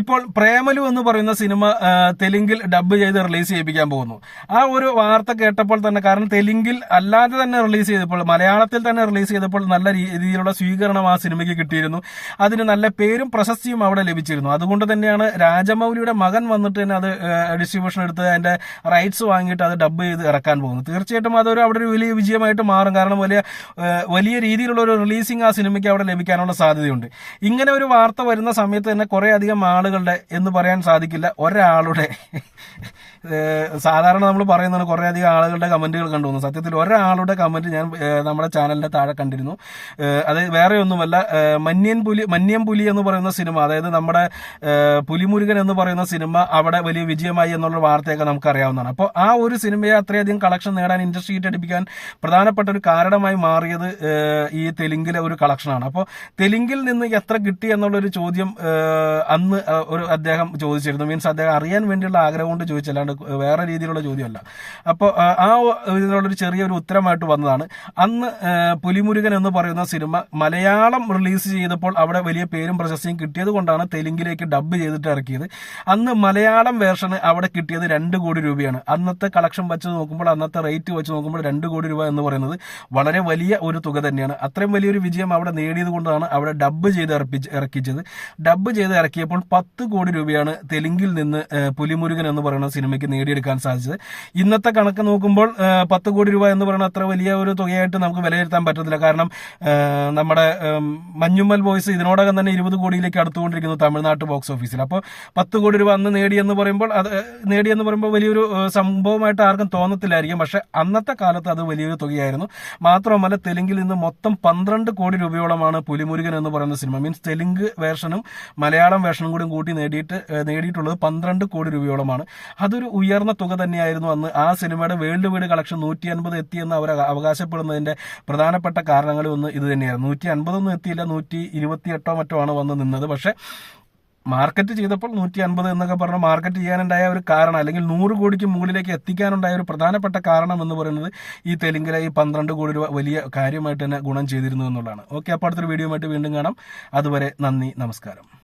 ഇപ്പോൾ പ്രേമലു എന്ന് പറയുന്ന സിനിമ തെലുങ്കിൽ ഡബ് ചെയ്ത് റിലീസ് ചെയ്യിപ്പിക്കാൻ പോകുന്നു. ആ ഒരു വാർത്ത കേട്ടപ്പോൾ തന്നെ കാരണം തെലുങ്കിൽ അല്ലാതെ തന്നെ റിലീസ് ചെയ്തപ്പോൾ മലയാളത്തിൽ തന്നെ റിലീസ് ചെയ്തപ്പോൾ നല്ല രീതിയിലുള്ള സ്വീകരണം ആ സിനിമയ്ക്ക് കിട്ടിയിരുന്നു. അതിന് നല്ല പേരും പ്രശസ്തിയും അവിടെ ലഭിച്ചിരുന്നു. അതുകൊണ്ട് തന്നെയാണ് രാജമൗലിയുടെ മകൻ വന്നിട്ട് തന്നെ അത് ഡിസ്ട്രിബ്യൂഷൻ എടുത്ത് അതിന്റെ റൈറ്റ്സ് വാങ്ങിയിട്ട് അത് ഡബ് ചെയ്ത് ഇറക്കാൻ പോകുന്നു. തീർച്ചയായിട്ടും അതൊരു അവിടെ ഒരു വലിയ വിജയമായിട്ട് മാറും. കാരണം വലിയ വലിയ രീതിയിലുള്ള ഒരു റിലീസിംഗ് ആ സിനിമയ്ക്ക് അവിടെ ലഭിക്കാനുള്ള സാധ്യതയുണ്ട്. ഇങ്ങനെ ഒരു വാർത്ത വരുന്ന സമയത്ത് തന്നെ കുറേ അധികം ആളുകളുടെ എന്ന് പറയാൻ സാധിക്കില്ല. ഒരാളുടെ. സാധാരണ നമ്മൾ പറയുന്നതാണ് കുറേ അധികം ആളുകളുടെ കണ്ടു വന്നു സത്യത്തിൽ ഒരാളുടെ കമന്റ് ഞാൻ നമ്മുടെ ചാനലിന്റെ താഴെ കണ്ടിരുന്നു. അത് വേറെ ഒന്നുമല്ല മന്യൻ പുലി മന്യം പുലി എന്ന് പറയുന്ന സിനിമ അതായത് നമ്മുടെ പുലിമുരുകൻ എന്ന് പറയുന്ന സിനിമ അവിടെ വലിയ വിജയമായി എന്നുള്ള വാർത്തയൊക്കെ നമുക്ക് അറിയാവുന്നതാണ് അപ്പോൾ ആ ഒരു സിനിമയെ അത്രയധികം കളക്ഷൻ നേടാൻ ഇൻഡസ്ട്രി ഹിറ്റ് അടിപ്പിക്കാൻ പ്രധാനപ്പെട്ട ഒരു കാരണമായി മാറിയത് ഈ തെലുങ്കിലെ ഒരു കളക്ഷനാണ് അപ്പോൾ തെലുങ്കിൽ നിന്ന് എത്ര കിട്ടി എന്നുള്ളൊരു ചോദ്യം അന്ന് ഒരു അദ്ദേഹം ചോദിച്ചിരുന്നു. മീൻസ് അദ്ദേഹം അറിയാൻ വേണ്ടിയുള്ള ആഗ്രഹം കൊണ്ട് ചോദിച്ചല്ലാണ്ട് വേറെ രീതിയിലുള്ള ചോദ്യമല്ല. അപ്പോൾ ആ ഇതിനുള്ളൊരു ചെറിയൊരു ഉത്തരമായിട്ട് വന്നതാണ്. അന്ന് പുലിമുരുകൻ എന്ന് പറയുന്ന സിനിമ മലയാളം റിലീസ് ചെയ്തപ്പോൾ അവിടെ വലിയ പേരും പ്രശസ്തിയും കിട്ടിയത് കൊണ്ടാണ് തെലുങ്കിലേക്ക് ഡബ് ചെയ്തിട്ട് ഇറക്കിയത്. അന്ന് മലയാളം വേർഷന് അവിടെ കിട്ടിയത് രണ്ട് കോടി രൂപയാണ്. അന്നത്തെ കളക്ഷൻ വെച്ച് നോക്കുമ്പോൾ അന്നത്തെ റേറ്റ് വെച്ച് നോക്കുമ്പോൾ രണ്ട് കോടി രൂപ എന്ന് പറയുന്നത് വളരെ വലിയ ഒരു തുക തന്നെയാണ്. അത്രയും വലിയൊരു വിജയം അവിടെ നേടിയത് കൊണ്ടാണ് അവിടെ ഡബ് ചെയ്ത് ഇറപ്പിച്ച് ഇറക്കിച്ചത്. ഡബ് ചെയ്ത് ഇറക്കിയപ്പോൾ പത്ത് കോടി രൂപയാണ് തെലുങ്കിൽ നിന്ന് പുലിമുരുകൻ എന്ന് പറയുന്ന സിനിമയ്ക്ക് നേടിയെടുക്കാൻ സാധിച്ചത്. ഇന്നത്തെ കണക്ക് നോക്കുമ്പോൾ പത്ത് കോടി രൂപ എന്ന് പറയുന്ന അത്ര വലിയ ഒരു തുകയായിട്ട് നമുക്ക് വിലയിരുത്താൻ പറ്റത്തില്ല. കാരണം നമ്മുടെ മഞ്ഞുമ്മൽ ബോയ്സ് ഇതിനോടകം തന്നെ ഇരുപത് കോടിയിലേക്ക് അടുത്തുകൊണ്ടിരിക്കുന്നു തമിഴ്നാട് ബോക്സ് ഓഫീസിൽ. അപ്പോൾ പത്ത് കോടി രൂപ അന്ന് നേടിയെന്ന് പറയുമ്പോൾ അത് നേടിയെന്ന് പറയുമ്പോൾ വലിയൊരു സംഭവമായിട്ട് ആർക്കും തോന്നത്തില്ലായിരിക്കും. പക്ഷെ അന്നത്തെ കാലത്ത് അത് വലിയൊരു തുകയായിരുന്നു. മാത്രമല്ല തെലുങ്കിൽ നിന്ന് മൊത്തം പന്ത്രണ്ട് കോടി രൂപയോളമാണ് പുലിമുരുകൻ എന്ന് പറയുന്ന സിനിമ. മീൻസ് തെലുങ്ക് വേർഷനും മലയാളം വേർഷനും കൂടി കൂട്ടി നേടിയിട്ട് നേടിയിട്ടുള്ളത് പന്ത്രണ്ട് കോടി രൂപയോളമാണ്. അതൊരു ഉയർന്ന തുക തന്നെയായിരുന്നു അന്ന്. ആ സിനിമയുടെ വേൾഡ് വൈഡ് കളക്ഷൻ നൂറ്റി അൻപത് എത്തിയെന്ന് അവർ അവകാശപ്പെടുന്നതിന്റെ പ്രധാനപ്പെട്ട കാരണങ്ങളിൽ ഒന്ന് ഇത് തന്നെയായിരുന്നു. നൂറ്റി അൻപതൊന്നും എത്തിയില്ല. നൂറ്റി ഇരുപത്തി എട്ടോ മറ്റോ ആണ് വന്ന് നിന്നത്. പക്ഷേ മാർക്കറ്റ് ചെയ്തപ്പോൾ നൂറ്റി അൻപത് എന്നൊക്കെ പറഞ്ഞ് മാർക്കറ്റ് ചെയ്യാനുണ്ടായ ഒരു കാരണം അല്ലെങ്കിൽ നൂറ് കോടിക്ക് മുകളിലേക്ക് എത്തിക്കാനുണ്ടായ ഒരു പ്രധാനപ്പെട്ട കാരണം എന്ന് പറയുന്നത് ഈ തെലുങ്കിലെ ഈ പന്ത്രണ്ട് കോടി രൂപ വലിയ കാര്യമായിട്ട് തന്നെ ഗുണം ചെയ്തിരുന്നു എന്നുള്ളതാണ്. ഓക്കെ അപ്പോൾ അടുത്തൊരു വീഡിയോ വീണ്ടും കാണാം. അതുവരെ നന്ദി നമസ്കാരം.